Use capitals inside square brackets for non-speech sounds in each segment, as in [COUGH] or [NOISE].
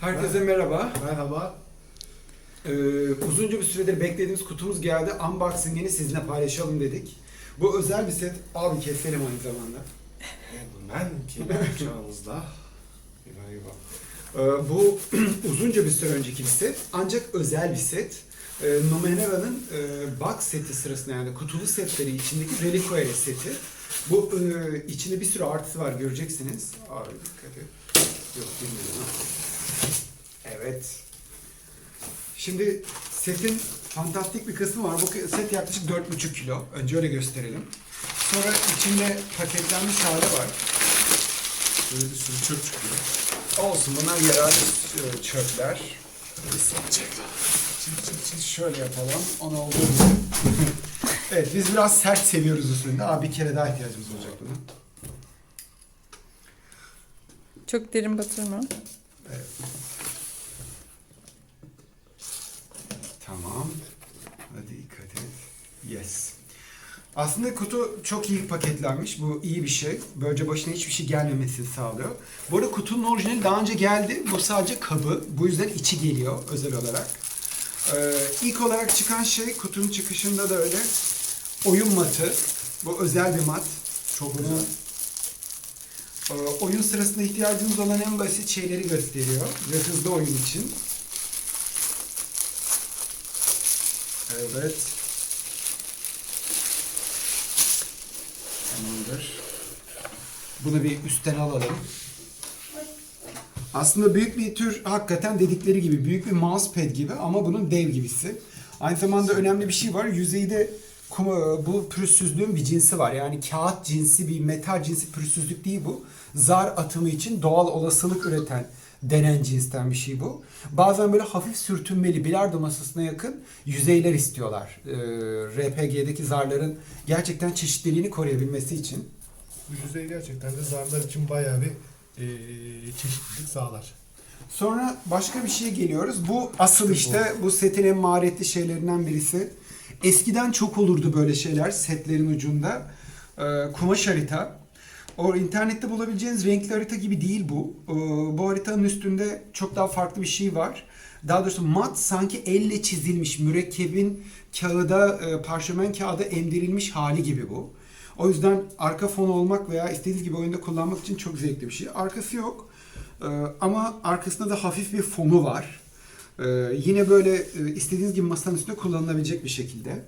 Herkese merhaba. Merhaba. Ee, uzunca bir süredir beklediğimiz kutumuz geldi. Unboxing'ini sizinle paylaşalım dedik. Bu özel bir set. Abi keselim aynı zamanda. Ben ki [LAUGHS] çağımızda. Ee, bu [CLEARS THROAT] uzunca bir süre önceki bir set. Ancak özel bir set. Ee, Numenera'nın e, box seti sırasında yani kutulu setleri içindeki Reliquary seti. Bu e, içinde bir sürü artısı var göreceksiniz. Abi dikkat et. Yok bilmiyorum. Evet. Şimdi setin fantastik bir kısmı var. Bu set yaklaşık 4,5 kilo. Önce öyle gösterelim. Sonra içinde paketlenmiş hali var. Böyle bir sürü çöp çıkıyor. Olsun bunlar yerel e, çöpler. Çek. Şöyle yapalım. Ona olduğu gibi. [LAUGHS] evet biz biraz sert seviyoruz üstünde. Abi bir kere daha ihtiyacımız olacak buna. Çok derin batırma. Tamam. Hadi dikkat et. Yes. Aslında kutu çok iyi paketlenmiş. Bu iyi bir şey. Böylece başına hiçbir şey gelmemesini sağlıyor. Bu arada kutunun orijinali daha önce geldi. Bu sadece kabı. Bu yüzden içi geliyor özel olarak. Ee, ilk olarak çıkan şey kutunun çıkışında da öyle oyun matı. Bu özel bir mat. Çok Bunu e, oyun sırasında ihtiyacımız olan en basit şeyleri gösteriyor ve hızlı oyun için. Evet. Tamamdır. Bunu bir üstten alalım. Aslında büyük bir tür hakikaten dedikleri gibi büyük bir mousepad gibi ama bunun dev gibisi. Aynı zamanda önemli bir şey var. Yüzeyde bu pürüzsüzlüğün bir cinsi var. Yani kağıt cinsi bir metal cinsi pürüzsüzlük değil bu. Zar atımı için doğal olasılık üreten denen cinsten bir şey bu. Bazen böyle hafif sürtünmeli bilardo masasına yakın yüzeyler istiyorlar. Ee, RPG'deki zarların gerçekten çeşitliliğini koruyabilmesi için. Bu yüzey gerçekten de zarlar için bayağı bir eee çeşitlilik sağlar. Sonra başka bir şeye geliyoruz. Bu asıl işte bu setin en maharetli şeylerinden birisi. Eskiden çok olurdu böyle şeyler setlerin ucunda. Ee, kumaş harita. O internette bulabileceğiniz renkli harita gibi değil bu. Ee, bu haritanın üstünde çok daha farklı bir şey var. Daha doğrusu mat sanki elle çizilmiş mürekkebin kağıda, e, parşömen kağıda emdirilmiş hali gibi bu. O yüzden arka fon olmak veya istediğiniz gibi oyunda kullanmak için çok zevkli bir şey. Arkası yok. Ee, ama arkasında da hafif bir fonu var. Ee, yine böyle e, istediğiniz gibi masanın üstünde kullanılabilecek bir şekilde.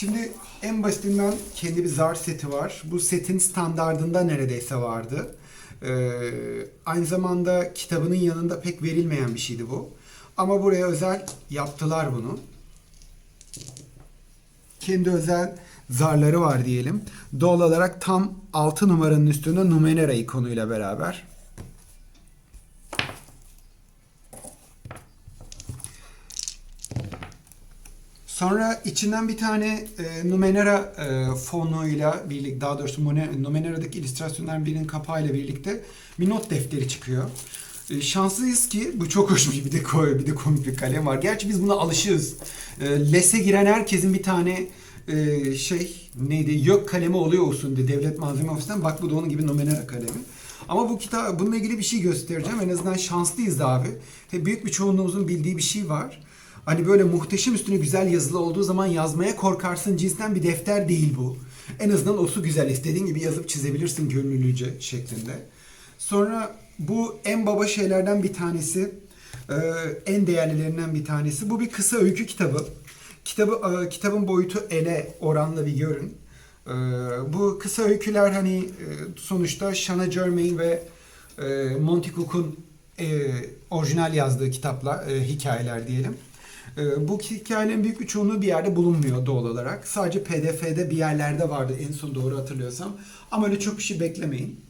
Şimdi en basitinden kendi bir zar seti var. Bu setin standardında neredeyse vardı. Ee, aynı zamanda kitabının yanında pek verilmeyen bir şeydi bu. Ama buraya özel yaptılar bunu. Kendi özel zarları var diyelim. Doğal olarak tam 6 numaranın üstünde Numenera ikonuyla beraber. Sonra içinden bir tane e, Numenera e, fonuyla birlikte, daha doğrusu Numenera'daki illüstrasyonların birinin kapağıyla birlikte bir not defteri çıkıyor. E, şanslıyız ki bu çok hoş bir bir de koy bir de komik bir kalem var. Gerçi biz buna alışığız. E, LES'e giren herkesin bir tane e, şey neydi yok kalemi oluyor olsun diye devlet malzeme ofisinden bak bu da onun gibi Numenera kalemi. Ama bu kitap bununla ilgili bir şey göstereceğim. En azından şanslıyız abi. Ve büyük bir çoğunluğumuzun bildiği bir şey var. Hani böyle muhteşem üstüne güzel yazılı olduğu zaman yazmaya korkarsın cinsten bir defter değil bu. En azından o su güzel istediğin gibi yazıp çizebilirsin gönüllüce şeklinde. Sonra bu en baba şeylerden bir tanesi, e, en değerlilerinden bir tanesi. Bu bir kısa öykü kitabı. Kitabı e, kitabın boyutu ele oranla bir görün. E, bu kısa öyküler hani sonuçta Shanna Germain ve Monty Cook'un orijinal yazdığı kitaplar, hikayeler diyelim. E, bu hikayelerin büyük bir çoğunluğu bir yerde bulunmuyor doğal olarak. Sadece PDF'de bir yerlerde vardı en son doğru hatırlıyorsam. Ama öyle çok bir şey beklemeyin.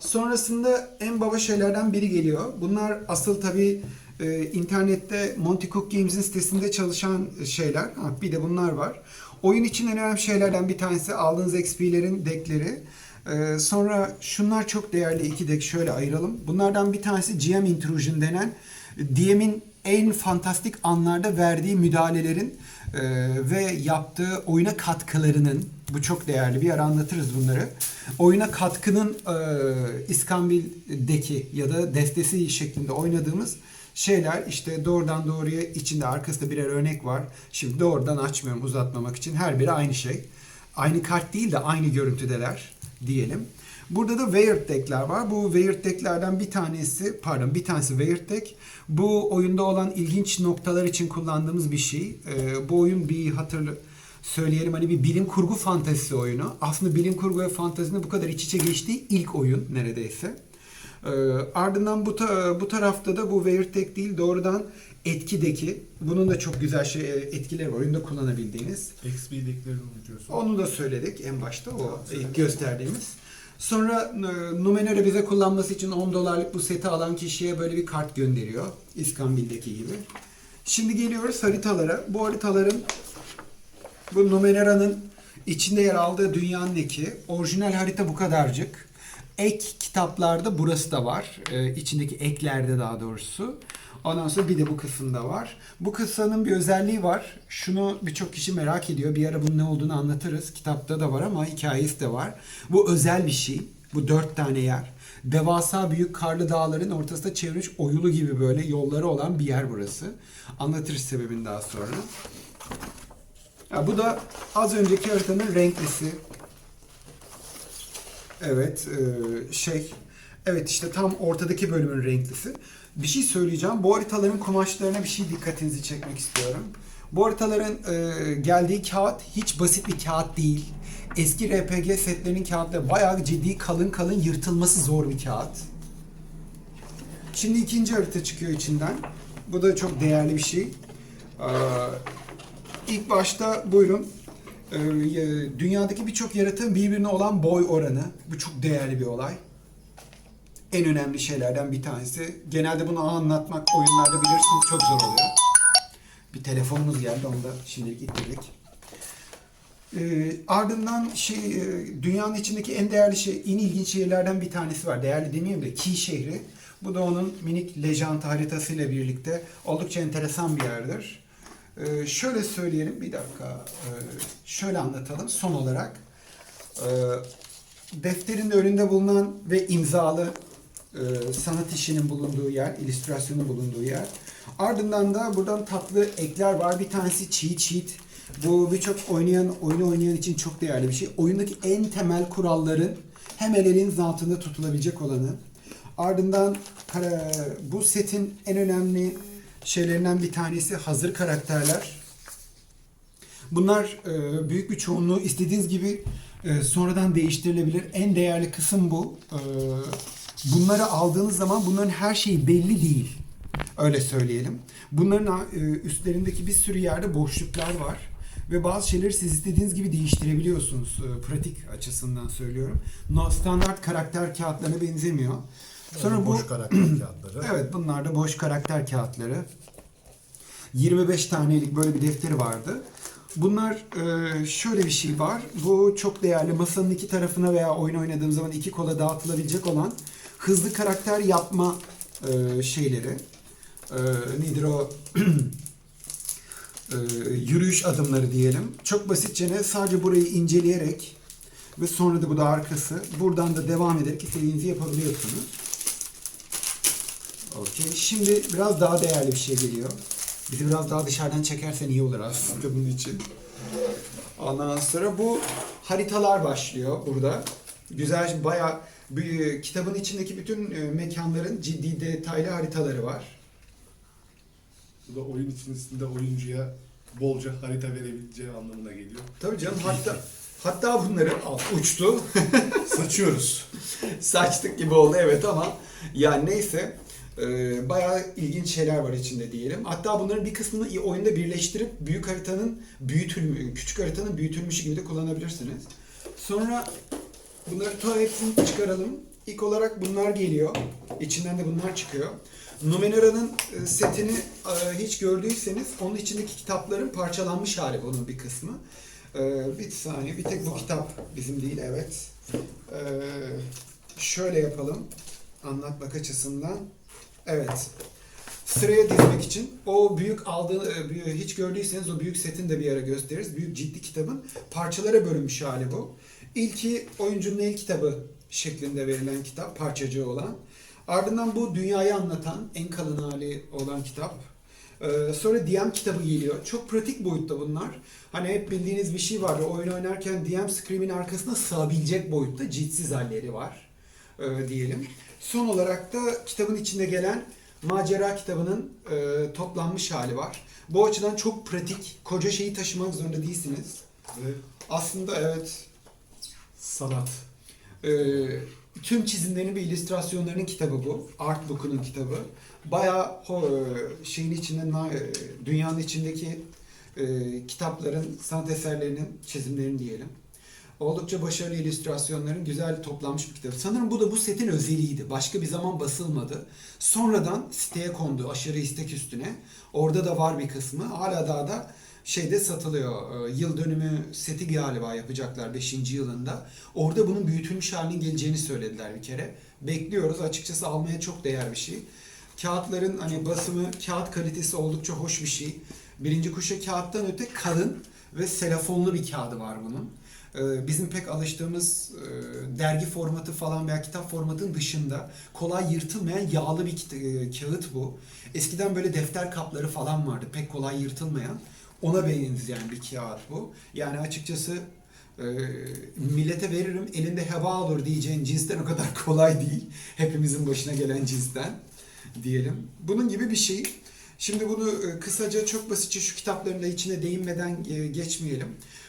Sonrasında en baba şeylerden biri geliyor. Bunlar asıl tabii e, internette Monty Cook Games'in sitesinde çalışan şeyler. Ha, bir de bunlar var. Oyun için en önemli şeylerden bir tanesi aldığınız XP'lerin deckleri. E, sonra şunlar çok değerli iki deck şöyle ayıralım. Bunlardan bir tanesi GM Intrusion denen DM'in en fantastik anlarda verdiği müdahalelerin e, ve yaptığı oyuna katkılarının bu çok değerli bir ara anlatırız bunları. Oyuna katkının e, İskambil'deki ya da destesi şeklinde oynadığımız şeyler işte doğrudan doğruya içinde arkasında birer örnek var. Şimdi doğrudan açmıyorum uzatmamak için. Her biri aynı şey. Aynı kart değil de aynı görüntüdeler diyelim. Burada da Weird Deck'ler var. Bu Weird Deck'lerden bir tanesi, pardon bir tanesi Weird Deck. Bu oyunda olan ilginç noktalar için kullandığımız bir şey. Ee, bu oyun bir hatırlı söyleyelim hani bir bilim kurgu fantezisi oyunu. Aslında bilim kurgu ve fantezinin bu kadar iç içe geçtiği ilk oyun neredeyse. Ee, ardından bu ta- bu tarafta da bu Deck değil doğrudan etkideki. Bunun da çok güzel şey etkileri var. Oyunda kullanabildiğiniz. XP decklerini unutuyorsun. Onu da söyledik en başta o ilk gösterdiğimiz. Sonra e, Numenera bize kullanması için 10 dolarlık bu seti alan kişiye böyle bir kart gönderiyor. İskambil'deki gibi. Şimdi geliyoruz haritalara. Bu haritaların bu Numenera'nın içinde yer aldığı dünyanın eki. Orijinal harita bu kadarcık. Ek kitaplarda burası da var. Ee, içindeki eklerde daha doğrusu. Ondan sonra bir de bu kısımda var. Bu kıssanın bir özelliği var. Şunu birçok kişi merak ediyor. Bir ara bunun ne olduğunu anlatırız. Kitapta da var ama hikayesi de var. Bu özel bir şey. Bu dört tane yer. Devasa büyük karlı dağların ortasında çevrilmiş oyulu gibi böyle yolları olan bir yer burası. Anlatırız sebebini daha sonra. Ya bu da az önceki haritanın renklisi. Evet, e, şey, evet işte tam ortadaki bölümün renklisi. Bir şey söyleyeceğim. Bu haritaların kumaşlarına bir şey dikkatinizi çekmek istiyorum. Bu haritaların e, geldiği kağıt hiç basit bir kağıt değil. Eski RPG setlerinin kağıtları bayağı ciddi kalın kalın yırtılması zor bir kağıt. Şimdi ikinci harita çıkıyor içinden. Bu da çok değerli bir şey. Ee, İlk başta buyurun. Ee, dünyadaki birçok yaratığın birbirine olan boy oranı. Bu çok değerli bir olay. En önemli şeylerden bir tanesi. Genelde bunu anlatmak oyunlarda bilirsiniz çok zor oluyor. Bir telefonumuz geldi onu da şimdilik ittirdik. Ee, ardından şey e, dünyanın içindeki en değerli şey, en ilginç şehirlerden bir tanesi var. Değerli demeyeyim de Ki şehri. Bu da onun minik lejant haritasıyla birlikte oldukça enteresan bir yerdir. Ee, şöyle söyleyelim bir dakika. Ee, şöyle anlatalım son olarak. Ee, defterin önünde bulunan ve imzalı e, sanat işinin bulunduğu yer, illüstrasyonun bulunduğu yer. Ardından da buradan tatlı ekler var. Bir tanesi cheat sheet. Bu birçok oynayan, oyunu oynayan için çok değerli bir şey. Oyundaki en temel kuralların hemen eliniz altında tutulabilecek olanı. Ardından bu setin en önemli şeylerinden bir tanesi hazır karakterler. Bunlar e, büyük bir çoğunluğu istediğiniz gibi e, sonradan değiştirilebilir. En değerli kısım bu. Bunları aldığınız zaman bunların her şeyi belli değil. Öyle söyleyelim. Bunların e, üstlerindeki bir sürü yerde boşluklar var. Ve bazı şeyleri siz istediğiniz gibi değiştirebiliyorsunuz. E, pratik açısından söylüyorum. No, standart karakter kağıtlarına benzemiyor. Sonra bu boş karakter [CLEARS THROAT] kağıtları. Evet bunlar da boş karakter kağıtları. 25 tanelik böyle bir defteri vardı. Bunlar e, şöyle bir şey var. Bu çok değerli. Masanın iki tarafına veya oyun oynadığım zaman iki kola dağıtılabilecek olan hızlı karakter yapma e, şeyleri. E, nedir o? [CLEARS THROAT] E, yürüyüş adımları diyelim. Çok basitçe sadece burayı inceleyerek ve sonra da bu da arkası. Buradan da devam ederek istediğinizi yapabiliyorsunuz. Okey. Şimdi biraz daha değerli bir şey geliyor. Bizi biraz daha dışarıdan çekersen iyi olur aslında bunun için. Ondan sonra bu haritalar başlıyor burada. Güzel, bayağı bir, kitabın içindeki bütün e, mekanların ciddi detaylı haritaları var. Bu da oyun içerisinde oyuncuya bolca harita verebileceği anlamına geliyor. Tabii canım hatta hatta bunları al, uçtu. [LAUGHS] Saçıyoruz. [LAUGHS] Saçtık gibi oldu evet ama yani neyse e, bayağı ilginç şeyler var içinde diyelim. Hatta bunların bir kısmını oyunda birleştirip büyük haritanın büyütül küçük haritanın büyütülmüşü gibi de kullanabilirsiniz. Sonra bunları ta hepsini çıkaralım. İlk olarak bunlar geliyor. İçinden de bunlar çıkıyor. Numenera'nın e, setini e, hiç gördüyseniz onun içindeki kitapların parçalanmış hali bunun bir kısmı. E, bir saniye bir tek bu kitap bizim değil evet. Şöyle yapalım anlatmak açısından. Evet. sıraya dizmek için o büyük aldığı hiç gördüyseniz o büyük setin de bir ara gösteririz. Büyük ciddi kitabın parçalara bölünmüş hali bu. İlki oyuncunun el kitabı şeklinde verilen kitap, parçacığı olan. Ardından bu dünyayı anlatan en kalın hali olan kitap. Ee, sonra DM kitabı geliyor. Çok pratik boyutta bunlar. Hani hep bildiğiniz bir şey var. Oyun oynarken DM screen'in arkasına sığabilecek boyutta ciltsiz halleri var. Ee, diyelim. Son olarak da kitabın içinde gelen macera kitabının e, toplanmış hali var. Bu açıdan çok pratik. Koca şeyi taşımak zorunda değilsiniz. Ve Aslında evet sanat. ee, tüm çizimlerin ve illüstrasyonlarının kitabı bu. Art Book'unun kitabı. Bayağı e, şeyin içinde, e, dünyanın içindeki e, kitapların, sanat eserlerinin çizimlerini diyelim. Oldukça başarılı illüstrasyonların güzel toplanmış bir kitap. Sanırım bu da bu setin özelliğiydi. Başka bir zaman basılmadı. Sonradan siteye kondu aşırı istek üstüne. Orada da var bir kısmı. Hala daha da şeyde satılıyor. Ee, Yıl dönümü seti galiba yapacaklar 5. yılında. Orada bunun büyütülmüş halinin geleceğini söylediler bir kere. Bekliyoruz. Açıkçası almaya çok değer bir şey. Kağıtların hani basımı, kağıt kalitesi oldukça hoş bir şey. Birinci kuşa kağıttan öte kalın ve selafonlu bir kağıdı var bunun. Ee, Bizim pek alıştığımız e, dergi formatı falan veya kitap formatının dışında kolay yırtılmayan yağlı bir e, kağıt bu. Eskiden böyle defter kapları falan vardı pek kolay yırtılmayan. Ona benzeyen bir kağıt bu. Yani açıkçası e, millete veririm elinde heba olur diyeceğin cinsten o kadar [LAUGHS] kolay değil. Hepimizin başına gelen cinsten diyelim. Bunun gibi bir şey. Şimdi bunu e, kısaca çok basitçe şu kitapların da içine değinmeden e, geçmeyelim.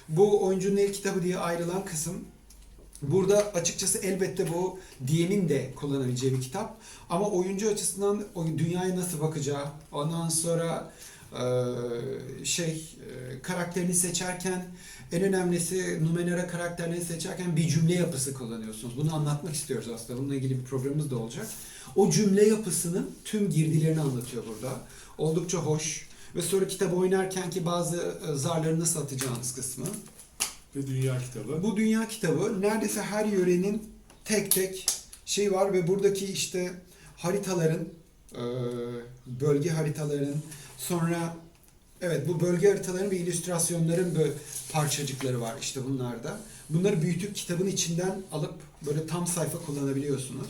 Bu oyuncunun el kitabı diye ayrılan kısım Burada açıkçası elbette bu DM'in de kullanabileceği bir kitap. Ama oyuncu açısından dünyaya nasıl bakacağı, ondan sonra şey e, karakterini seçerken en önemlisi Numenera karakterlerini seçerken bir cümle yapısı kullanıyorsunuz. Bunu anlatmak istiyoruz aslında. Bununla ilgili bir programımız da olacak. O cümle yapısının tüm girdilerini anlatıyor burada. Oldukça hoş. Ve sonra kitabı oynarken ki bazı e, zarları nasıl atacağınız kısmı. Ve dünya kitabı. Bu dünya kitabı neredeyse her yörenin tek tek şey var ve buradaki işte haritaların, bölge haritaların, sonra evet bu bölge haritaların ve illüstrasyonların böyle parçacıkları var işte bunlarda. Bunları büyütüp kitabın içinden alıp böyle tam sayfa kullanabiliyorsunuz.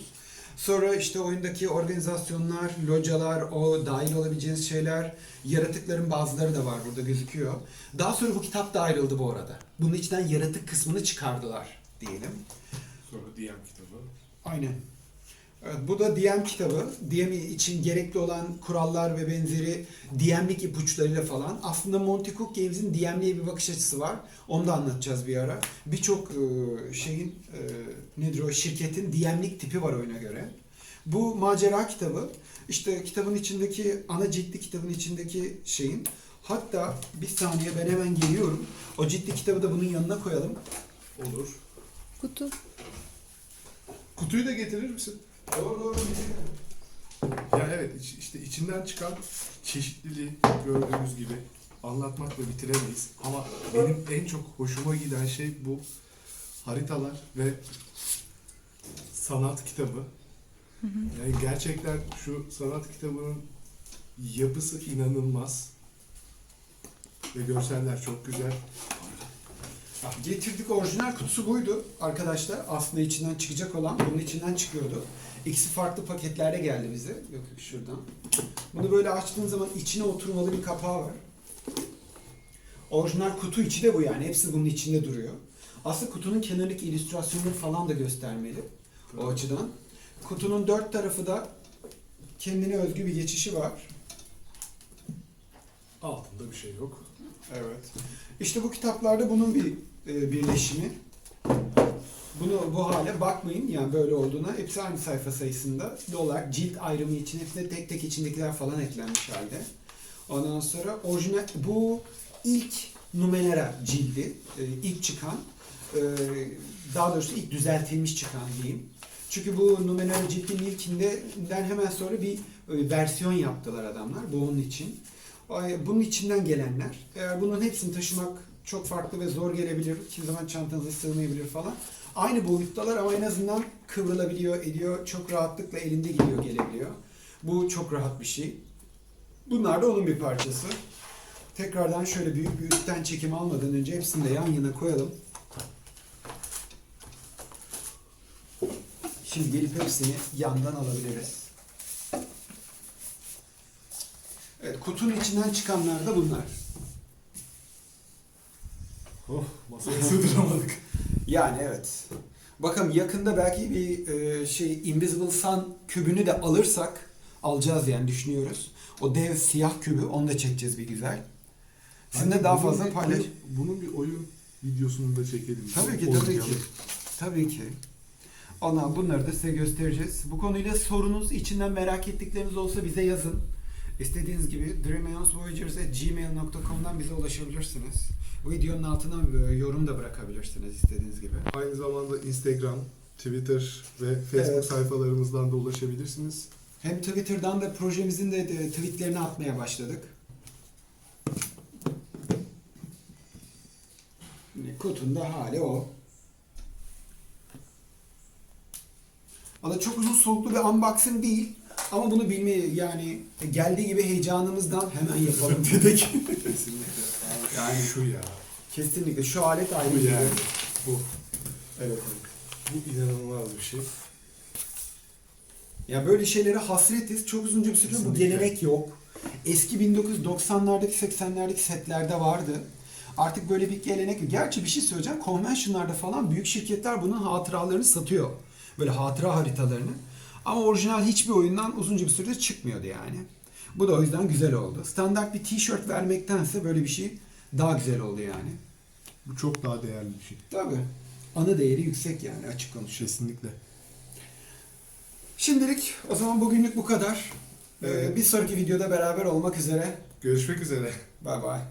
Sonra işte oyundaki organizasyonlar, localar, o dahil olabileceğiniz şeyler, yaratıkların bazıları da var burada gözüküyor. Daha sonra bu kitap da ayrıldı bu arada. Bunun içinden yaratık kısmını çıkardılar diyelim. Sonra DM kitabı. Aynen. Evet, bu da DM kitabı. DM için gerekli olan kurallar ve benzeri DM'lik ipuçlarıyla falan. Aslında Monty Cook Games'in DM'liğe bir bakış açısı var. Onu da anlatacağız bir ara. Birçok e, şeyin e, nedir o şirketin DM'lik tipi var oyuna göre. Bu macera kitabı. İşte kitabın içindeki ana ciddi kitabın içindeki şeyin. Hatta bir saniye ben hemen geliyorum. O ciddi kitabı da bunun yanına koyalım. Olur. Kutu. Kutuyu da getirir misin? Doğru doğru. Ya evet iç- işte içinden çıkan çeşitliliği gördüğünüz gibi anlatmakla bitiremeyiz. Ama benim en çok hoşuma giden şey bu haritalar ve sanat kitabı. Yani gerçekten şu sanat kitabının yapısı inanılmaz. Ve görseller çok güzel. Getirdik orijinal kutusu buydu arkadaşlar. Aslında içinden çıkacak olan bunun içinden çıkıyordu. İkisi farklı paketlerde geldi bize. Yok yok şuradan. Bunu böyle açtığın zaman içine oturmalı bir kapağı var. Orijinal kutu içi de bu yani. Hepsi bunun içinde duruyor. Aslında kutunun kenarındaki illüstrasyonları falan da göstermeli. O açıdan. Kutunun dört tarafı da kendine özgü bir geçişi var. Altında bir şey yok. Evet. İşte bu kitaplarda bunun bir e, birleşimi. Bunu bu hale bakmayın yani böyle olduğuna. Hepsi aynı sayfa sayısında. Dolar, cilt ayrımı için hepsine tek tek içindekiler falan eklenmiş halde. Ondan sonra orijinal bu ilk Numenera cildi, e, ilk çıkan, e, daha doğrusu ilk düzeltilmiş çıkan diyeyim. Çünkü bu Numenera cildinin ilkinden hemen sonra bir versiyon yaptılar adamlar bu onun için. Bunun içinden gelenler. Eğer bunun hepsini taşımak çok farklı ve zor gelebilir. Kimi zaman çantanıza sığmayabilir falan. Aynı boyuttalar ama en azından kıvrılabiliyor, ediyor. Çok rahatlıkla elinde gidiyor, gelebiliyor. Bu çok rahat bir şey. Bunlar da onun bir parçası. Tekrardan şöyle büyük bir üstten çekim almadan önce hepsini de yan yana koyalım. Şimdi gelip hepsini yandan alabiliriz. Evet, kutunun içinden çıkanlar da bunlar. Oh masaya sığdıramadık. Yani evet. Bakalım yakında belki bir e, şey Invisible Sun kübünü de alırsak alacağız yani düşünüyoruz. O dev siyah kübü onu da çekeceğiz bir güzel. Sizin de Bence daha fazla paylaş. Bunun bir oyun videosunu da çekelim. Tabii ki tabii ki. Tabii ki. Ondan bunları da size göstereceğiz. Bu konuyla sorunuz, içinden merak ettikleriniz olsa bize yazın. İstediğiniz gibi dreamaionsvoyagers.gmail.com'dan bize ulaşabilirsiniz. Bu videonun altına e, yorum da bırakabilirsiniz istediğiniz gibi. Aynı zamanda Instagram, Twitter ve Facebook Evet. sayfalarımızdan da ulaşabilirsiniz. Hem Twitter'dan da projemizin de de tweetlerini atmaya başladık. Kutunun da hali o. Valla çok uzun soluklu bir unboxing değil. Ama bunu bilmeyi yani geldiği gibi heyecanımızdan hemen yapalım [LAUGHS] dedik. Kesinlikle. Yani şu ya. Kesinlikle şu alet ayrı Bu bir yani. Bu. Evet. Bu inanılmaz bir şey. Ya böyle şeylere hasretiz. Çok uzunca bir süre bu Kesinlikle. gelenek yok. Eski 1990'lardaki 80'lerdeki setlerde vardı. Artık böyle bir gelenek yok. Gerçi bir şey söyleyeceğim. Convention'larda falan büyük şirketler bunun hatıralarını satıyor. Böyle hatıra haritalarını. Ama orijinal hiçbir oyundan uzunca bir süredir çıkmıyordu yani. Bu da o yüzden güzel oldu. Standart bir tişört vermektense böyle bir şey daha güzel oldu yani. Bu çok daha değerli bir şey. Tabii. Anı değeri yüksek yani açık konuşuyor. Kesinlikle. Şimdilik o zaman bugünlük bu kadar. Ee, Evet. bir sonraki videoda beraber olmak üzere. Görüşmek üzere. Bye bye.